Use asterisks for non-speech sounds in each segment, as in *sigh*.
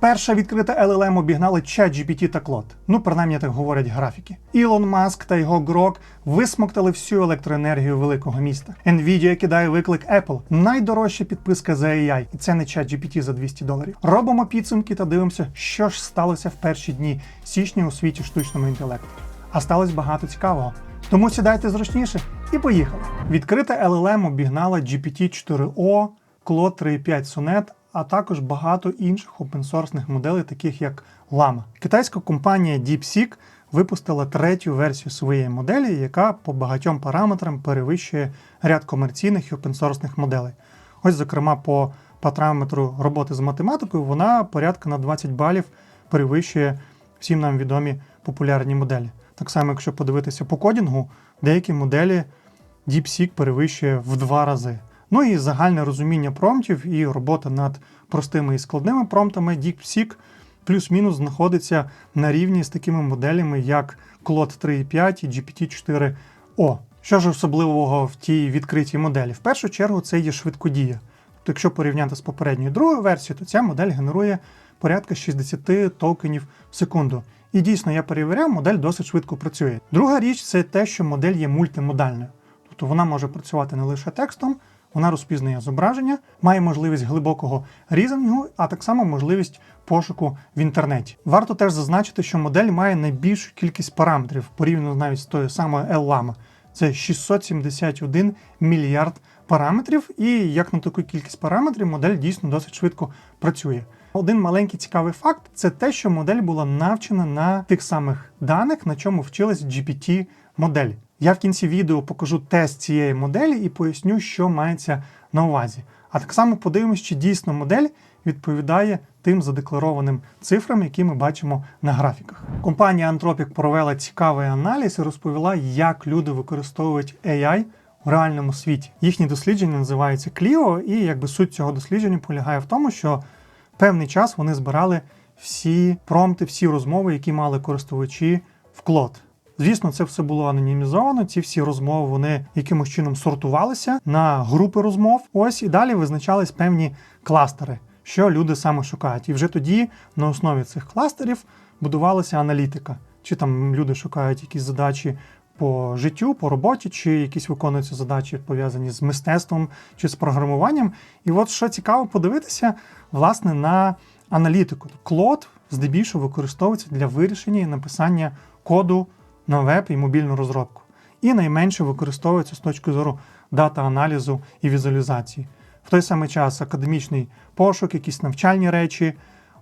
Перша відкрита LLM обігнали ChatGPT та Claude. Ну, принаймні так говорять графіки. Ілон Маск та його Грок висмоктали всю електроенергію великого міста. Nvidia кидає виклик Apple. Найдорожча підписка за AI, і це не ChatGPT за 200 доларів. Робимо підсумки та дивимося, що ж сталося в перші дні січня у світі штучного інтелекту. А сталося багато цікавого. Тому сідайте зручніше і поїхали. Відкрита LLM обігнала GPT-4o, Claude 3.5 Sonnet, а також багато інших опенсорсних моделей, таких як Llama. Китайська компанія DeepSeek випустила третю версію своєї моделі, яка по багатьом параметрам перевищує ряд комерційних і опенсорсних моделей. Ось, зокрема, по параметру роботи з математикою вона порядка на 20 балів перевищує всім нам відомі популярні моделі. Так само, якщо подивитися по кодінгу, деякі моделі DeepSeek перевищує в два рази. Ну і загальне розуміння промптів і робота над простими і складними промптами DeepSeek плюс-мінус знаходиться на рівні з такими моделями, як Claude 3.5 і GPT-4o. Що ж особливого в тій відкритій моделі? В першу чергу це є швидкодія. Тобто, якщо порівняти з попередньою другою версією, то ця модель генерує порядка 60 токенів в секунду. І дійсно, я перевіряв, модель досить швидко працює. Друга річ це те, що модель є мультимодальною. Тобто вона може працювати не лише текстом, вона розпізнає зображення, має можливість глибокого різингу, а так само можливість пошуку в інтернеті. Варто теж зазначити, що модель має найбільшу кількість параметрів порівняно навіть з тою самою L-Lama. Це 671 мільярд параметрів, і як на таку кількість параметрів модель дійсно досить швидко працює. Один маленький цікавий факт це те, що модель була навчена на тих самих даних, на чому вчилась GPT модель. Я в кінці відео покажу тест цієї моделі і поясню, що мається на увазі. А так само подивимось, чи дійсно модель відповідає тим задекларованим цифрам, які ми бачимо на графіках. Компанія Anthropic провела цікавий аналіз і розповіла, як люди використовують AI у реальному світі. Їхнє дослідження називається Clio, і якби суть цього дослідження полягає в тому, що певний час вони збирали всі промпти, всі розмови, які мали користувачі в Claude. Звісно, це все було анонімізовано. Ці всі розмови вони якимось чином сортувалися на групи розмов. Ось і далі визначались певні кластери, що люди саме шукають. І вже тоді на основі цих кластерів будувалася аналітика. Чи там люди шукають якісь задачі по життю, по роботі, чи якісь виконуються задачі пов'язані з мистецтвом чи з програмуванням. І от що цікаво подивитися, власне, на аналітику. Клод здебільшого використовується для вирішення і написання коду на веб і мобільну розробку. І найменше використовується з точки зору дата-аналізу і візуалізації. В той самий час академічний пошук, якісь навчальні речі,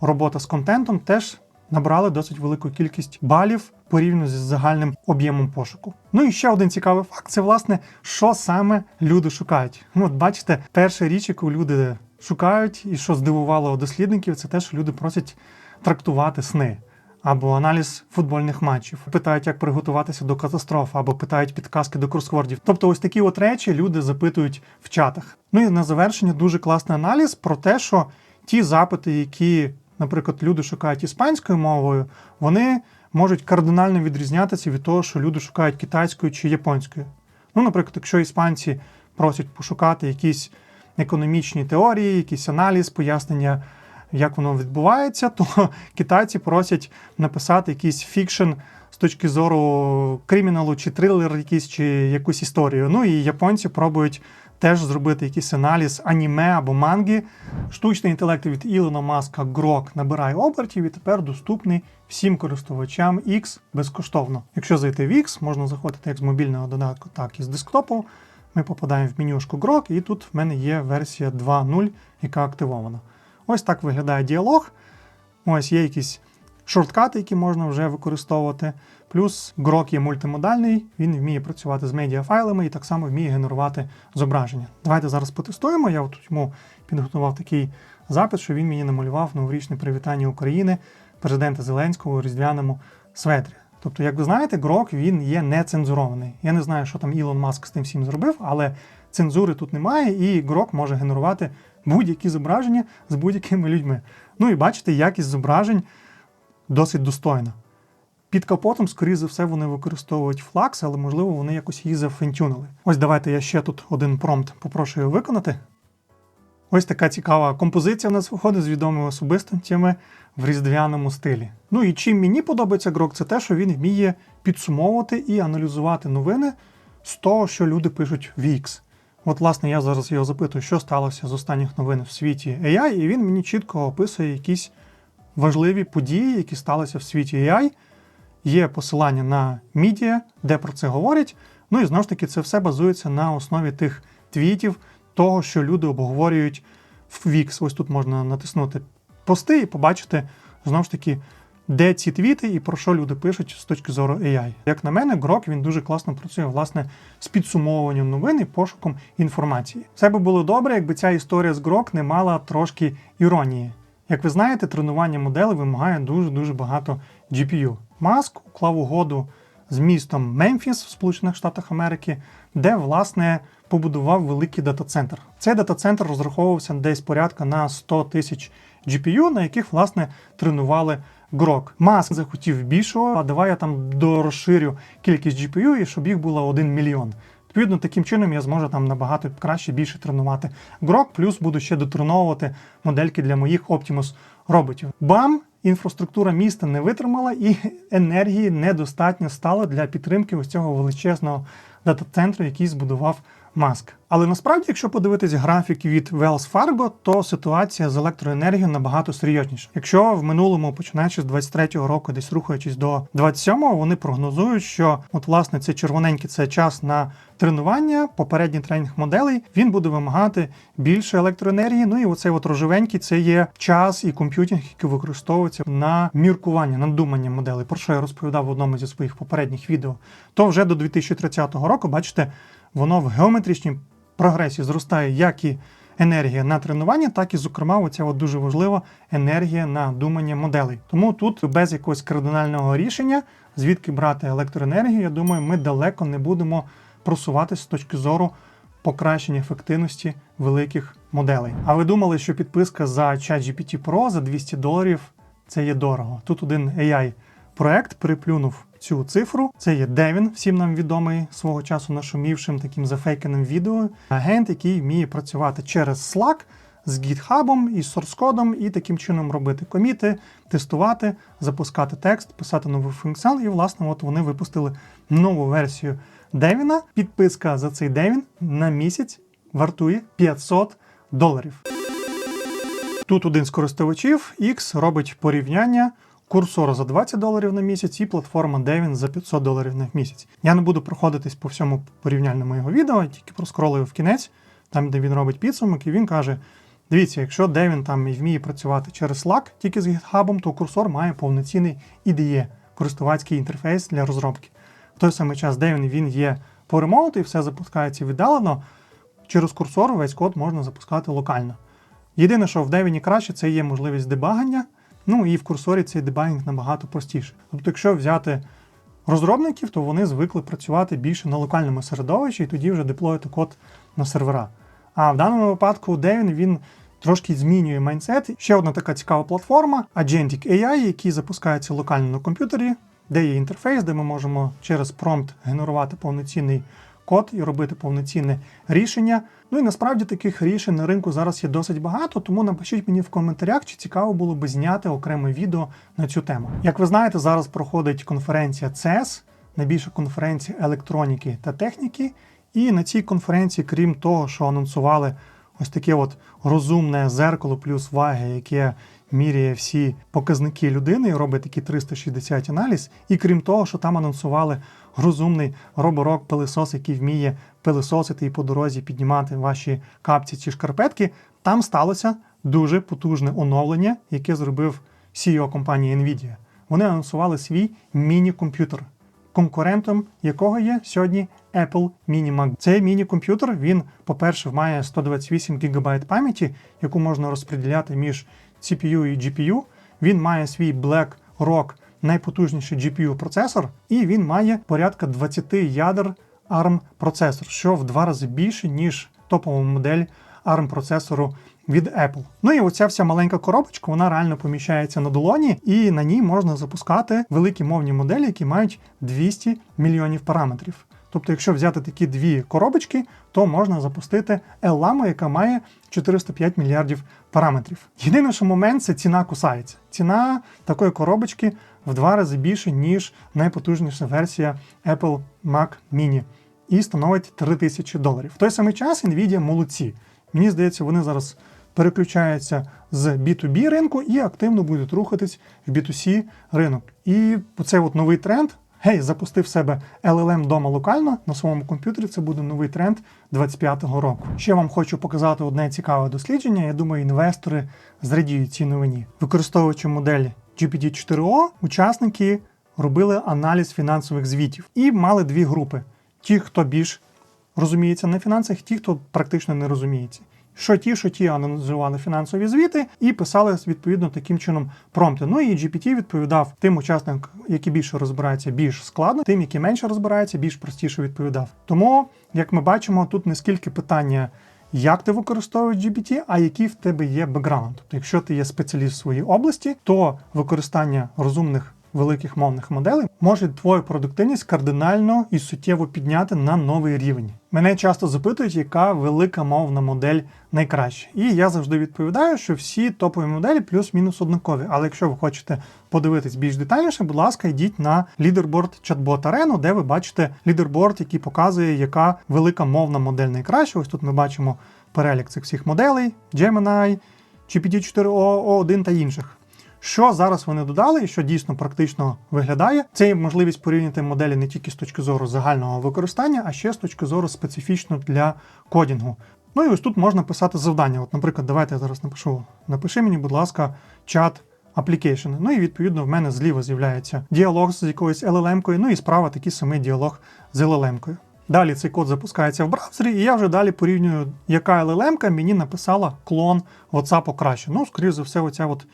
робота з контентом теж набрали досить велику кількість балів порівняно зі загальним об'ємом пошуку. Ну і ще один цікавий факт: це власне, що саме люди шукають. Ну, От бачите, перша річ, яку люди шукають, і що здивувало дослідників, це те, що люди просять трактувати сни. Або аналіз футбольних матчів, питають, як приготуватися до катастроф, або питають підказки до кросвордів. Тобто, ось такі от речі люди запитують в чатах. Ну і на завершення дуже класний аналіз про те, що ті запити, які, наприклад, люди шукають іспанською мовою, вони можуть кардинально відрізнятися від того, що люди шукають китайською чи японською. Ну, наприклад, якщо іспанці просять пошукати якісь економічні теорії, якийсь аналіз, пояснення як воно відбувається, то *laughs* китайці просять написати якийсь фікшн з точки зору криміналу, чи трилер, якийсь, чи якусь історію. Ну і японці пробують теж зробити якийсь аналіз аніме або манги. Штучний інтелект від Ілона Маска Грок набирає обертів і тепер доступний всім користувачам X безкоштовно. Якщо зайти в X, можна заходити як з мобільного додатку, так і з десктопу. Ми попадаємо в менюшку Grok, і тут в мене є версія 2.0, яка активована. Ось так виглядає діалог. Ось є якісь шорткати, які можна вже використовувати. Плюс Grok є мультимодальний, він вміє працювати з медіафайлами і так само вміє генерувати зображення. Давайте зараз потестуємо. Я тут йому підготував такий запит, що він мені намалював новорічне привітання України президента Зеленського у різдвяному светрі. Тобто, як ви знаєте, Grok він є нецензурований. Я не знаю, що там Ілон Маск з тим всім зробив, але цензури тут немає, і Grok може генерувати будь-які зображення з будь-якими людьми. Ну і бачите, якість зображень досить достойна. Під капотом, скоріше за все, вони використовують флакс, але можливо вони якось її зафентюнили. Ось давайте я ще тут один промпт попрошу його виконати. Ось така цікава композиція у нас виходить з відомими особистостями в різдвяному стилі. Ну і чим мені подобається Грок, це те, що він вміє підсумовувати і аналізувати новини з того, що люди пишуть в X. От, власне, я зараз його запитую, що сталося з останніх новин в світі AI, і він мені чітко описує якісь важливі події, які сталися в світі AI. Є посилання на медіа, де про це говорять. Ну і знову ж таки, це все базується на основі тих твітів, того, що люди обговорюють в Wix. Ось тут можна натиснути пости і побачити знову ж таки, де ці твіти і про що люди пишуть з точки зору AI. Як на мене, Grok він дуже класно працює власне з підсумовуванням новин і пошуком інформації. Все би було добре, якби ця історія з Grok не мала трошки іронії. Як ви знаєте, тренування моделей вимагає дуже-дуже багато GPU. Маск уклав угоду з містом Мемфіс в Сполучених Штатах Америки, де власне побудував великий дата-центр. Цей дата-центр розраховувався десь порядка на 100 тисяч GPU, на яких власне тренували Grok. Маск захотів більшого, а давай я там дорозширю кількість GPU, і щоб їх було 1 мільйон. Відповідно, таким чином я зможу там набагато краще більше тренувати Grok, плюс буду ще дотреновувати модельки для моїх Optimus роботів. Бам! Інфраструктура міста не витримала і *laughs* енергії недостатньо стало для підтримки ось цього величезного дата-центру, який збудував Маск. Але насправді, якщо подивитись графік від Wells Fargo, то ситуація з електроенергією набагато серйозніша. Якщо в минулому, починаючи з 23-го року, десь рухаючись до 27-го, вони прогнозують, що от власне це червоненький це час на тренування, попередній тренінг моделей, він буде вимагати більше електроенергії. Ну і оцей от рожевенький це є час і комп'ютінг, який використовується на міркування, на думання моделей. Про що я розповідав в одному зі своїх попередніх відео. То вже до 2030 року, бачите, воно в геометричній прогресії зростає як і енергія на тренування, так і, зокрема, оця от дуже важлива енергія на думання моделей. Тому тут без якогось кардинального рішення, звідки брати електроенергію, я думаю, ми далеко не будемо просуватися з точки зору покращення ефективності великих моделей. А ви думали, що підписка за ChatGPT Pro за 200 доларів це є дорого? Тут один AI проект переплюнув цю цифру. Це є Девін, всім нам відомий свого часу нашумівшим таким зафейканим відео. Агент, який вміє працювати через Slack з GitHub і source кодом, і таким чином робити коміти, тестувати, запускати текст, писати новий функціонал. І, власне, от вони випустили нову версію Девіна. Підписка за цей Девін на місяць вартує 500 доларів. Тут один з користувачів X робить порівняння курсора за 20 доларів на місяць і платформа Devin за 500 доларів на місяць. Я не буду проходитись по всьому порівняльному його відео, тільки проскролую в кінець, там де він робить підсумок, і він каже: дивіться, якщо Devin там і вміє працювати через Slack тільки з GitHub, то курсор має повноцінний IDE, користувацький інтерфейс для розробки. В той самий час Devin він є по ремоуту і все запускається віддалено. Через курсор весь код можна запускати локально. Єдине, що в Devin краще, це є можливість дебагання. Ну і в курсорі цей дебагінг набагато простіше. Тобто, якщо взяти розробників, то вони звикли працювати більше на локальному середовищі і тоді вже деплоїти код на сервера. А в даному випадку Devin він трошки змінює майндсет. Ще одна така цікава платформа Agentic AI, який запускається локально на комп'ютері, де є інтерфейс, де ми можемо через промпт генерувати повноцінний код і робити повноцінне рішення. Ну і насправді таких рішень на ринку зараз є досить багато, тому напишіть мені в коментарях, чи цікаво було би зняти окреме відео на цю тему. Як ви знаєте, зараз проходить конференція CES, найбільша конференція електроніки та техніки. І на цій конференції, крім того, що анонсували ось таке от розумне зеркало плюс ваги, яке міряє всі показники людини і робить такий 360 аналіз. І крім того, що там анонсували розумний роборок пилисос, який вміє пилисосити і по дорозі піднімати ваші капці чи шкарпетки. Там сталося дуже потужне оновлення, яке зробив CEO компанії Nvidia. Вони анонсували свій міні-комп'ютер, конкурентом якого є сьогодні Apple Mini Mac. Цей міні-комп'ютер, він, по-перше, має 128 ГБ пам'яті, яку можна розподіляти між CPU і GPU. Він має свій BlackRock найпотужніший GPU-процесор, і він має порядка 20 ядер ARM процесор, що в два рази більше, ніж топова модель ARM процесору від Apple. Ну і оця вся маленька коробочка, вона реально поміщається на долоні, і на ній можна запускати великі мовні моделі, які мають 200 мільйонів параметрів. Тобто, якщо взяти такі дві коробочки, то можна запустити L-ламу, яка має 405 мільярдів параметрів. Єдиний що момент це ціна кусається. Ціна такої коробочки в два рази більше, ніж найпотужніша версія Apple Mac Mini. І становить 3000 доларів. В той самий час Nvidia молодці. Мені здається, вони зараз переключаються з B2B ринку і активно будуть рухатись в B2C ринок. І оцей от новий тренд. Гей, запустив себе LLM вдома локально на своєму комп'ютері. Це буде новий тренд 25-го року. Ще вам хочу показати одне цікаве дослідження. Я думаю, інвестори зрадіють цій новині. Використовуючи модель GPT-4o, учасники робили аналіз фінансових звітів і мали дві групи: ті, хто більш розуміється на фінансах, ті, хто практично не розуміється. Що ті, що ті аналізували фінансові звіти і писали відповідно таким чином промпти. Ну і GPT відповідав тим учасникам, які більше розбираються, більш складно, тим, які менше розбираються, більш простіше відповідав. Тому, як ми бачимо, тут не скільки питання. Як ти використовуєш GPT, а який в тебе є бекграунд. Тобто, якщо ти є спеціаліст в своїй області, то використання розумних великих мовних моделей може твою продуктивність кардинально і суттєво підняти на новий рівень. Мене часто запитують, яка велика мовна модель найкраща. І я завжди відповідаю, що всі топові моделі плюс-мінус однакові. Але якщо ви хочете подивитись більш детальніше, будь ласка, йдіть на лідерборд чат-бот арену, де ви бачите лідерборд, який показує, яка велика мовна модель найкраща. Ось тут ми бачимо перелік цих всіх моделей: Gemini, GPT-4o, O1 та інших. Що зараз вони додали, і що дійсно практично виглядає, це є можливість порівняти моделі не тільки з точки зору загального використання, а ще з точки зору специфічно для кодінгу. Ну і ось тут можна писати завдання. От, наприклад, давайте я зараз напишу: напиши мені, будь ласка, чат application. Ну і відповідно в мене зліва з'являється діалог з якоюсь LLM-кою, ну і справа такий самий діалог з LLM-кою. Далі цей код запускається в браузері, і я вже далі порівнюю, яка LLM мені написала клон WhatsApp краще. Ну, скоріше за все, оця от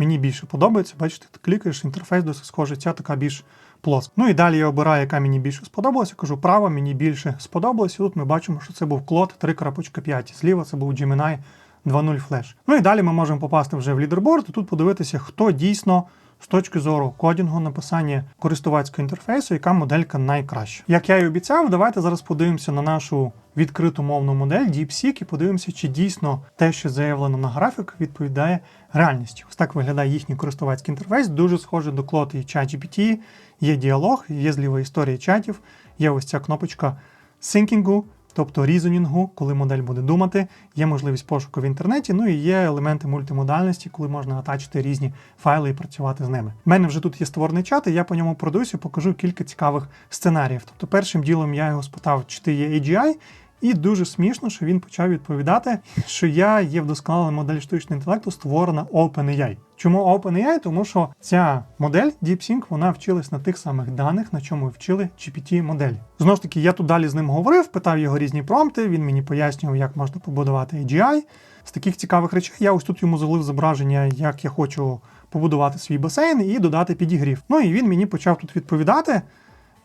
мені більше подобається. Бачите, ти клікаєш, інтерфейс досить схожий, ця така більш плоска. Ну і далі я обираю, яка мені більше сподобалася. Кажу, права мені більше сподобалася. Тут ми бачимо, що це був Клод 3.5. Зліва це був Gemini 2.0 Flash. Ну і далі ми можемо попасти вже в лідерборд і тут подивитися, хто дійсно. З точки зору кодінгу, написання користувацького інтерфейсу, яка моделька найкраща. Як я і обіцяв, давайте зараз подивимося на нашу відкриту мовну модель DeepSeek і подивимося, чи дійсно те, що заявлено на графік, відповідає реальності. Ось так виглядає їхній користувацький інтерфейс, дуже схожий до Claude і ChatGPT. Є діалог, є зліва історія чатів, є ось ця кнопочка синкінгу, тобто різонінгу, коли модель буде думати, є можливість пошуку в інтернеті, ну і є елементи мультимодальності, коли можна атачити різні файли і працювати з ними. У мене вже тут є створений чат, і я по ньому продуюся, покажу кілька цікавих сценаріїв. Тобто, першим ділом я його спитав, чи ти є AGI, і дуже смішно, що він почав відповідати, що я є вдосконалена модель штучного інтелекту, створена OpenAI. Чому OpenAI? Тому що ця модель DeepSync, вона вчилась на тих самих даних, на чому вчили gpt моделі. Знову ж таки, я тут далі з ним говорив, питав його різні промпти. Він мені пояснював, як можна побудувати AGI. З таких цікавих речей я ось тут йому залив зображення, як я хочу побудувати свій басейн і додати підігрів. Ну і він мені почав тут відповідати.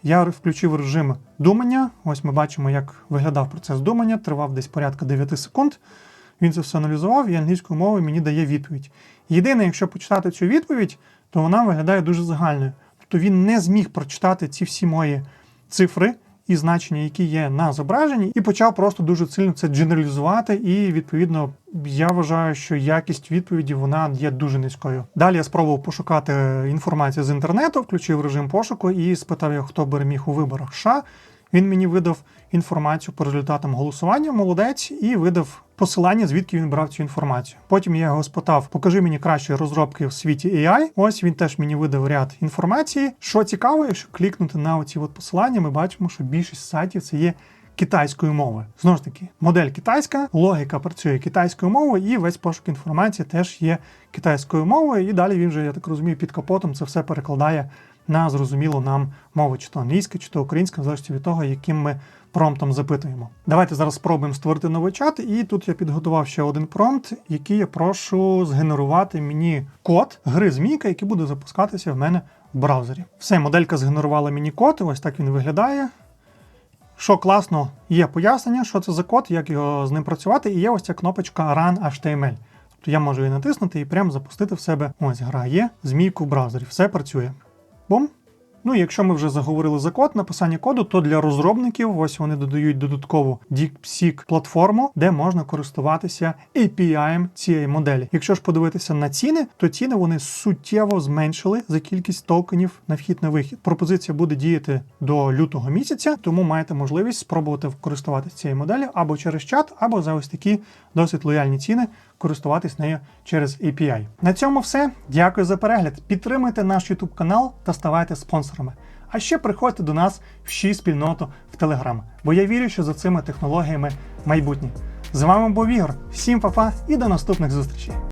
Я включив режим думання. Ось ми бачимо, як виглядав процес думання, тривав десь порядка 9 секунд. Він це все аналізував і англійською мовою мені дає відповідь. Єдине, якщо почитати цю відповідь, то вона виглядає дуже загальною. Тобто він не зміг прочитати ці всі мої цифри і значення, які є на зображенні, і почав просто дуже сильно це дженералізувати. І відповідно я вважаю, що якість відповіді вона є дуже низькою. Далі я спробував пошукати інформацію з інтернету, включив режим пошуку і спитав його, хто переміг у виборах. США. Він мені видав інформацію по результатам голосування, молодець, і видав посилання, звідки він брав цю інформацію. Потім я його спитав: покажи мені кращі розробки в світі AI. Ось він теж мені видав ряд інформації. Що цікаво, якщо клікнути на оці от посилання, ми бачимо, що більшість сайтів це є. Китайської мови знову ж таки, модель китайська, логіка працює китайською мовою, і весь пошук інформації теж є китайською мовою. І далі він вже, я так розумію, під капотом це все перекладає на зрозумілу нам мову, чи то англійська, чи то українська, в залежності від того, яким ми промптом запитуємо. Давайте зараз спробуємо створити новий чат, і тут я підготував ще один промпт, який я прошу згенерувати мені код гри Змійка, який буде запускатися в мене в браузері. Все, моделька згенерувала мені код, ось так він виглядає. Що класно, є пояснення, що це за код, як його з ним працювати, і є ось ця кнопочка Run HTML. Тобто я можу її натиснути і прямо запустити в себе. Ось гра є, змійку в браузері. Все працює. Бум. Ну якщо ми вже заговорили за код, написання коду, то для розробників ось вони додають додаткову DeepSeek платформу, де можна користуватися API цієї моделі. Якщо ж подивитися на ціни, то ціни вони суттєво зменшили за кількість токенів на вхід на вихід. Пропозиція буде діяти до лютого місяця, тому маєте можливість спробувати користуватися цією моделлю або через чат, або за ось такі досить лояльні ціни користуватись нею через API. На цьому все. Дякую за перегляд. Підтримуйте наш YouTube канал та ставайте спонсорами. А ще приходьте до нас в щі спільноту в Telegram, бо я вірю, що за цими технологіями майбутнє. З вами був Ігор. Всім па-па і до наступних зустрічей!